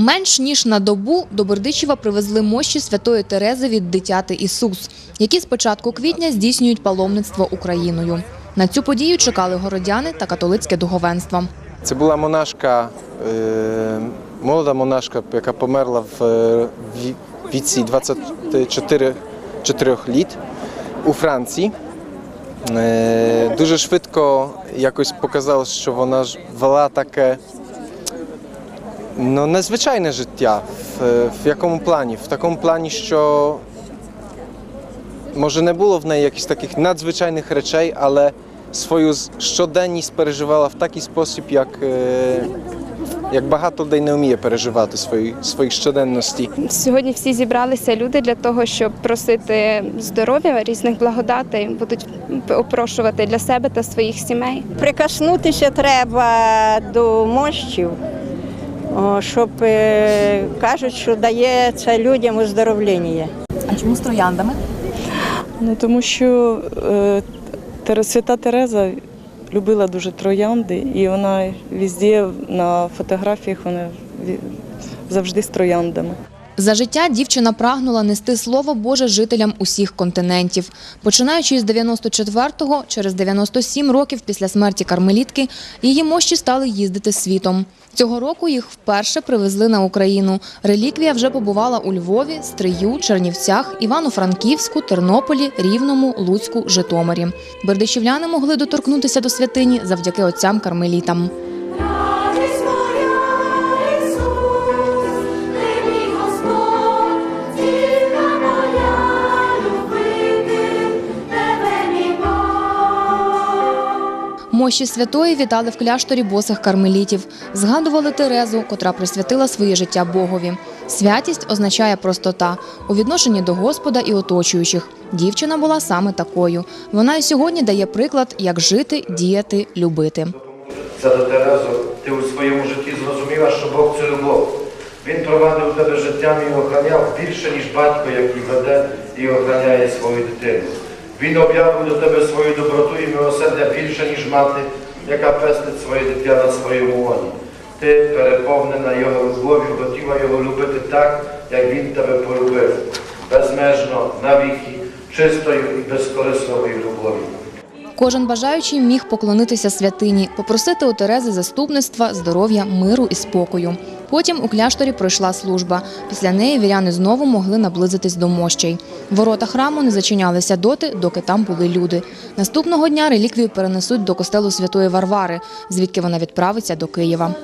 Менш ніж на добу до Бердичева привезли мощі святої Терези від дитяти Ісус, які з початку квітня здійснюють паломництво Україною. На цю подію чекали городяни та католицьке духовенство. Це була монашка, е, молода монашка, яка померла в е, віці 24 літ у Франції. Е, Дуже швидко якось показало, що вона ж вела таке ну, незвичайне життя. В, в якому плані? В такому плані, що може не було в неї якихось таких надзвичайних речей, але свою щоденність переживала в такий спосіб, як, е, як багато людей не вміє переживати свої, свої щоденності. Сьогодні всі зібралися люди для того, щоб просити здоров'я, різних благодатей, будуть опрошувати для себе та своїх сімей. Прикоснутися треба до мощів, щоб е, кажуть, що дає це людям оздоровлення. А чому з трояндами? Ну тому що е, свята Тереза любила дуже троянди, і вона везде на фотографіях вона завжди з трояндами. За життя дівчина прагнула нести слово Боже жителям усіх континентів. Починаючи з 94-го, через 97 років після смерті кармелітки, її мощі стали їздити світом. Цього року їх вперше привезли на Україну. Реліквія вже побувала у Львові, Стрию, Чернівцях, Івано-Франківську, Тернополі, Рівному, Луцьку, Житомирі. Бердичівляни могли доторкнутися до святині завдяки отцям кармелітам. Мощі святої вітали в кляшторі босих кармелітів. Згадували Терезу, котра присвятила своє життя Богові. Святість означає простота у відношенні до Господа і оточуючих. Дівчина була саме такою. Вона і сьогодні дає приклад, як жити, діяти, любити. Це до Терезо, ти у своєму житті зрозуміла, що Бог це любов. Він провадив тебе життям і охраняв більше, ніж батько, який веде і охраняє свою дитину. Він об'явив до тебе свою доброту і милосердя більше, ніж мати, яка пестить своє дитя на своєму лоні. Ти, переповнена його любов'ю, хотіла його любити так, як він тебе полюбив, безмежно, навіки, чистою і безкорисливою любов'ю. Кожен бажаючий міг поклонитися святині, попросити у Терези заступництва, здоров'я, миру і спокою. Потім у кляшторі пройшла служба. Після неї віряни знову могли наблизитись до мощей. Ворота храму не зачинялися доти, доки там були люди. Наступного дня реліквію перенесуть до костелу Святої Варвари, звідки вона відправиться до Києва.